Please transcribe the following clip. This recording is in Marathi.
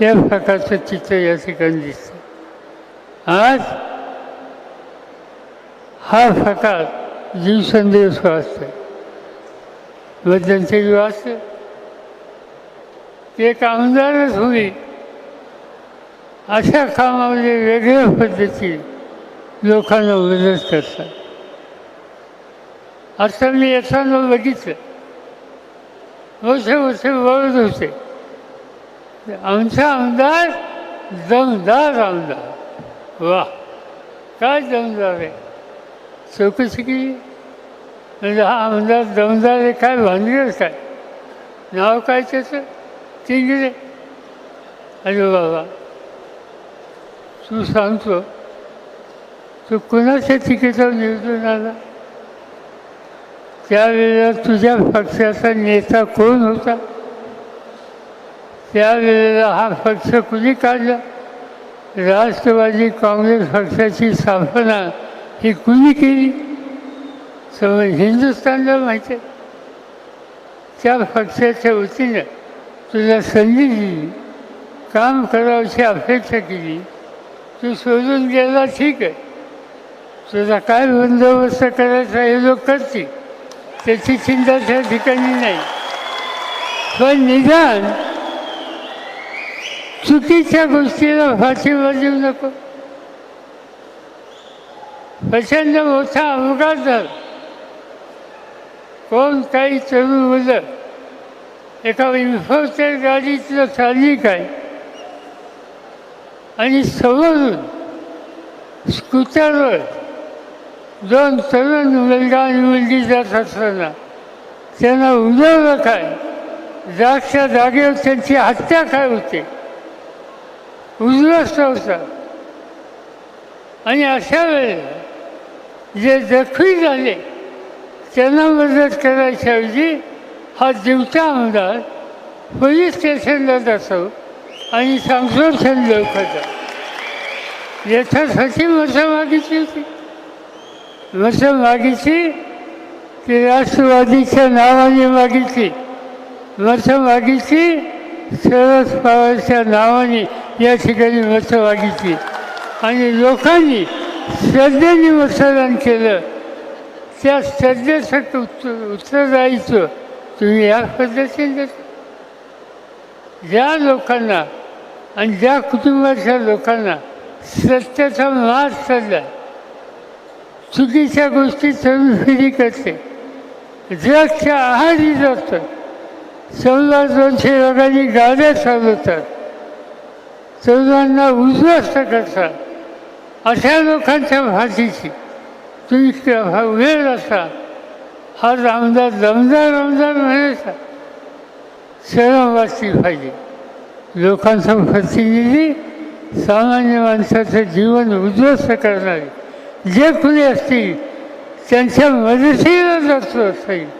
या प्रकारचं चित्र या ठिकाणी दिसतं. आज हा प्रकार दिवसेंदिवस वाचतोय मध्यंतरी वाचतं ते एक आमदारच होईल. अशा कामामध्ये वेगळ्या पद्धती लोकांना मदत करतात. आता मी येताना बघितलं. मोठे मोठे वळत होते. आमचा आमदार दमदार आमदार. वा काय दमदार आहे. चौकशी केली म्हणजे हा आमदार दमदार आहे काय भानगड काय? नाव काय त्याचं? ते अरे बाबा तू सांगतो. तू कुणाच्या तिकीटावर निवडून आला? त्यावेळेला तुझ्या पक्षाचा नेता कोण होता? त्यावेळेला हा पक्ष कुणी काढला? राष्ट्रवादी काँग्रेस पक्षाची स्थापना ही कुणी केली? समज हिंदुस्थानला माहिती आहे. त्या पक्षाच्या वतीनं तुला संधी दिली काम करावची अपेक्षा केली तू सोडून गेला ठीक आहे. तुझा काय बंदोबस्त करायचा हे लोक करतील त्याची चिंता त्या ठिकाणी नाही. पण निदान चुकीच्या गोष्टीला फाशीवर देऊ नको. प्रचंड मोठा अपघात झाला. कोण काही तरुण मुलं एका इन्फोटेल गाडीतलं चालली काय आणि समोरून स्कूटरवर दोन तरुण मुलगा आणि मुलगी जात असताना त्यांना उडवलं काय? जागच्या जागेवर त्यांची हत्या काय होते? उद्ध्वस्त होता आणि अशा वेळेला जे जखमी झाले त्यांना मदत करायच्याऐवजी हा दिवटा आमदार पोलीस स्टेशनला जातो आणि संशोधन लवकर याच्यासाठी मतं मागितली होती मतं मागितली ती राष्ट्रवादीच्या नावाने मागितली मतं मागितली शरद पवारच्या नावाने या ठिकाणी मतं मागितली आणि लोकांनी श्रद्धेने मतदान केलं. त्या श्रद्धेसाठी उत्तर उत्तरदायित्व तुम्ही या पद्धतीने ज्या लोकांना आणि ज्या कुटुंबाच्या लोकांना सत्याचा मार चालला. चुकीच्या गोष्टी तरुण फिरी करते. जगच्या आहारी जातात समजा दोनशे लोकांनी गाड्या चालवतात. तरुणांना उद्ध्वस्त करतात अशा लोकांच्या भाषेची तुम्ही वेळ असा. हा आमदार दमदार आमदार म्हणायचा. शरम वाचली पाहिजे लोकांचा प्रतिनिधी सामान्य माणसाचं जीवन उद्ध्वस्त करणारे. जे कुणी असतील त्यांच्या मदतीला जातो असेल.